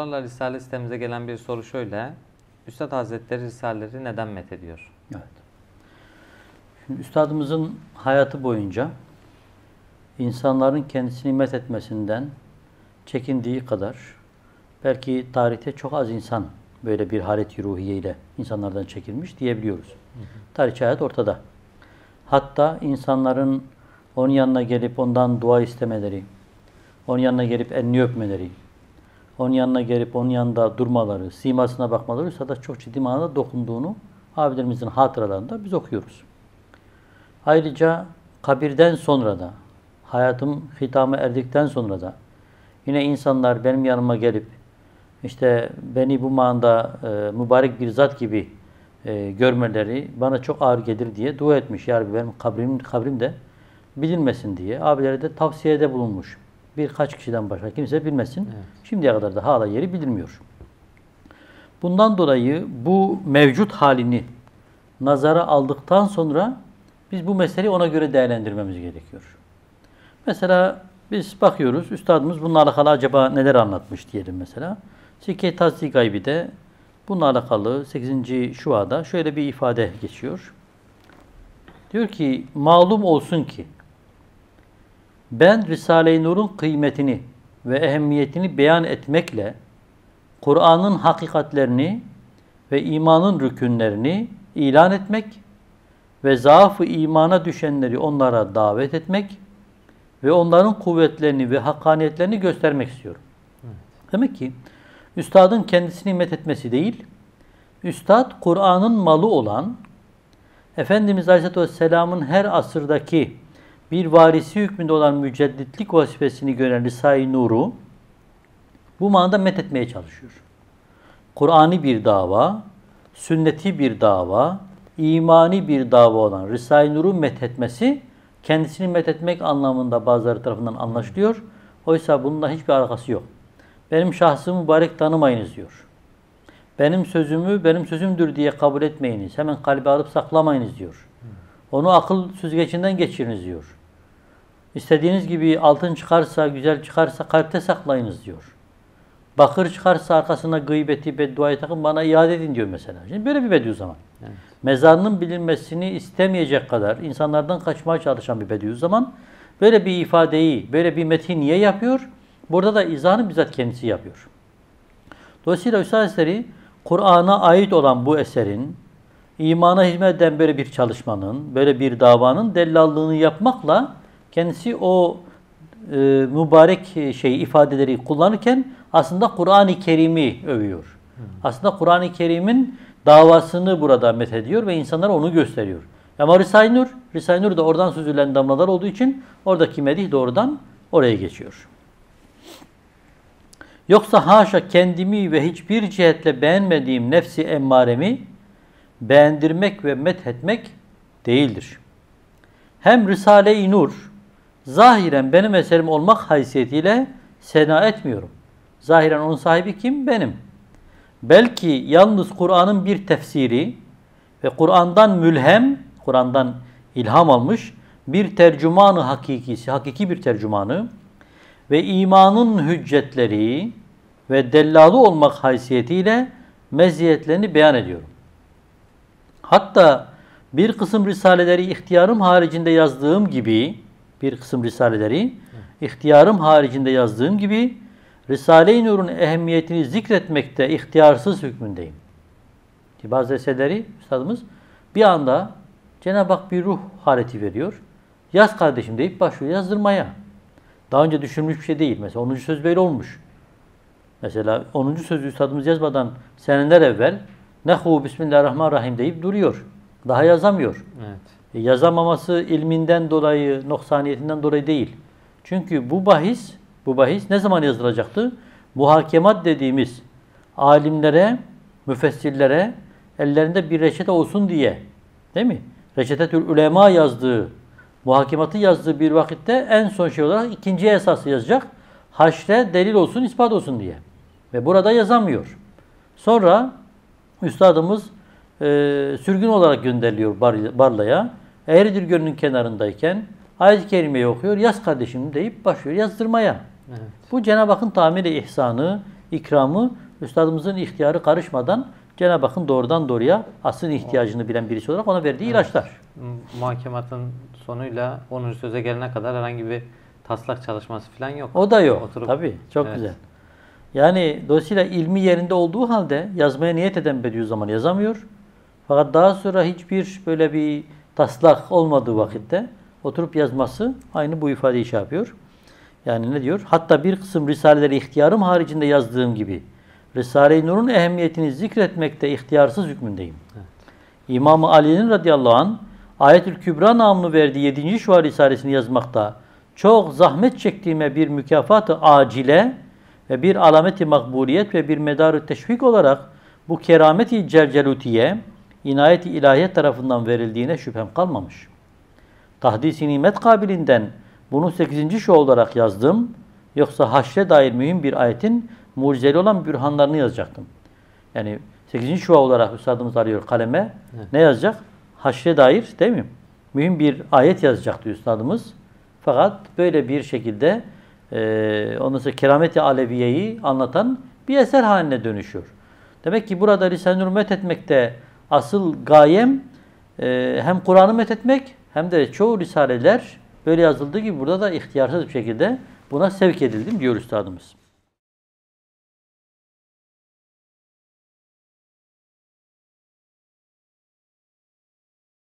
sorularla Risale sitemize gelen bir soru şöyle. Üstad Hazretleri Risaleleri neden methediyor? Evet. Şimdi üstadımızın hayatı boyunca insanların kendisini methetmesinden çekindiği kadar belki tarihte çok az insan böyle bir halet-i ruhiye ile insanlardan çekilmiş diyebiliyoruz. Hı hı. Tarihçi hayat ortada. Hatta insanların onun yanına gelip ondan dua istemeleri, onun yanına gelip elini öpmeleri, onun yanına gelip onun yanında durmaları, simasına bakmaları da çok ciddi manada dokunduğunu abilerimizin hatıralarında biz okuyoruz. Ayrıca kabirden sonra da, hayatım hitama erdikten sonra da yine insanlar benim yanıma gelip işte beni bu manda e, mübarek bir zat gibi e, görmeleri bana çok ağır gelir diye dua etmiş. Yani benim kabrim, kabrim de bilinmesin diye abilere de tavsiyede bulunmuş. Birkaç kişiden başka kimse bilmesin. Evet. Şimdiye kadar da hala yeri bilinmiyor. Bundan dolayı bu mevcut halini nazara aldıktan sonra biz bu meseleyi ona göre değerlendirmemiz gerekiyor. Mesela biz bakıyoruz, üstadımız bununla alakalı acaba neler anlatmış diyelim mesela. Sikke Tazzi Gaybi'de bununla alakalı 8. şuada şöyle bir ifade geçiyor. Diyor ki, malum olsun ki ben Risale-i Nur'un kıymetini ve ehemmiyetini beyan etmekle Kur'an'ın hakikatlerini ve imanın rükünlerini ilan etmek ve zaafı imana düşenleri onlara davet etmek ve onların kuvvetlerini ve hakkaniyetlerini göstermek istiyorum. Evet. Demek ki üstadın kendisini methetmesi değil, üstad Kur'an'ın malı olan Efendimiz Aleyhisselatü Vesselam'ın her asırdaki bir varisi hükmünde olan mücedditlik vazifesini gören Risale-i Nur'u bu manada methetmeye çalışıyor. Kur'an'i bir dava, sünneti bir dava, imani bir dava olan Risale-i Nur'u methetmesi kendisini methetmek anlamında bazıları tarafından anlaşılıyor. Oysa bununla hiçbir alakası yok. Benim şahsımı mübarek tanımayınız diyor. Benim sözümü benim sözümdür diye kabul etmeyiniz. Hemen kalbe alıp saklamayınız diyor. Onu akıl süzgecinden geçiriniz diyor. İstediğiniz gibi altın çıkarsa, güzel çıkarsa kalpte saklayınız diyor. Bakır çıkarsa arkasına gıybeti, bedduayı takın bana iade edin diyor mesela. Şimdi böyle bir Bediüzzaman. Evet. Mezarının bilinmesini istemeyecek kadar insanlardan kaçmaya çalışan bir Bediüzzaman böyle bir ifadeyi, böyle bir metin niye yapıyor? Burada da izahını bizzat kendisi yapıyor. Dolayısıyla Üstad Eseri Kur'an'a ait olan bu eserin imana hizmet eden böyle bir çalışmanın, böyle bir davanın dellallığını yapmakla kendisi o e, mübarek şey ifadeleri kullanırken aslında Kur'an-ı Kerim'i övüyor. Hmm. Aslında Kur'an-ı Kerim'in davasını burada methediyor ve insanlara onu gösteriyor. Ama Risale-i Nur, Risale-i Nur da oradan süzülen damlalar olduğu için oradaki medih doğrudan oraya geçiyor. Yoksa haşa kendimi ve hiçbir cihetle beğenmediğim nefsi emmaremi beğendirmek ve methetmek değildir. Hem Risale-i Nur zahiren benim eserim olmak haysiyetiyle sena etmiyorum. Zahiren onun sahibi kim? Benim. Belki yalnız Kur'an'ın bir tefsiri ve Kur'an'dan mülhem, Kur'an'dan ilham almış bir tercümanı hakikisi, hakiki bir tercümanı ve imanın hüccetleri ve dellalı olmak haysiyetiyle meziyetlerini beyan ediyorum. Hatta bir kısım risaleleri ihtiyarım haricinde yazdığım gibi bir kısım risaleleri ihtiyarım haricinde yazdığım gibi Risale-i Nur'un ehemmiyetini zikretmekte ihtiyarsız hükmündeyim. Ki bazı eserleri üstadımız bir anda Cenab-ı Hak bir ruh haleti veriyor. Yaz kardeşim deyip başlıyor yazdırmaya. Daha önce düşünmüş bir şey değil. Mesela 10. söz böyle olmuş. Mesela 10. sözü üstadımız yazmadan seneler evvel Nehu Bismillahirrahmanirrahim deyip duruyor. Daha yazamıyor. Evet. E, yazamaması ilminden dolayı, noksaniyetinden dolayı değil. Çünkü bu bahis, bu bahis ne zaman yazılacaktı? Muhakemat dediğimiz alimlere, müfessirlere ellerinde bir reçete olsun diye. Değil mi? Reçetetül ulema yazdığı, muhakematı yazdığı bir vakitte en son şey olarak ikinci esası yazacak. Haşre delil olsun, ispat olsun diye. Ve burada yazamıyor. Sonra üstadımız e, sürgün olarak gönderiliyor Bar, Barla'ya. Eğridir Gölü'nün kenarındayken ayet-i kerimeyi okuyor. Yaz kardeşim deyip başlıyor yazdırmaya. Evet. Bu Cenab-ı Hakk'ın tamiri ihsanı, ikramı üstadımızın ihtiyarı karışmadan Cenab-ı Hakk'ın doğrudan doğruya asıl ihtiyacını bilen birisi olarak ona verdiği ilaçlar. M- Muhakematın sonuyla 10. söze gelene kadar herhangi bir taslak çalışması falan yok. O da yok. Oturup- Tabii. Çok Evet. güzel. Yani dolayısıyla ilmi yerinde olduğu halde yazmaya niyet eden Bediüzzaman yazamıyor. Fakat daha sonra hiçbir böyle bir taslak olmadığı vakitte oturup yazması aynı bu ifadeyi şey yapıyor. Yani ne diyor? Hatta bir kısım risaleleri ihtiyarım haricinde yazdığım gibi Risale-i Nur'un ehemmiyetini zikretmekte ihtiyarsız hükmündeyim. İmam-ı Ali'nin radıyallahu anh Ayetül Kübra namını verdiği 7. Şua Risalesini yazmakta çok zahmet çektiğime bir mükafatı acile ve bir alameti makbuliyet ve bir medarı teşvik olarak bu kerameti celcelutiye inayeti ilahiye tarafından verildiğine şüphem kalmamış. Tahdis-i nimet kabilinden bunu 8. şu olarak yazdım. Yoksa haşre dair mühim bir ayetin mucizeli olan bürhanlarını yazacaktım. Yani 8. şua olarak üstadımız arıyor kaleme. Ne yazacak? Haşre dair değil mi? Mühim bir ayet yazacaktı üstadımız. Fakat böyle bir şekilde e, ondan sonra kerameti aleviyeyi anlatan bir eser haline dönüşüyor. Demek ki burada Risale-i Nur methetmekte asıl gayem e, hem Kur'an'ı methetmek hem de çoğu risaleler böyle yazıldığı gibi burada da ihtiyarsız bir şekilde buna sevk edildim diyor üstadımız.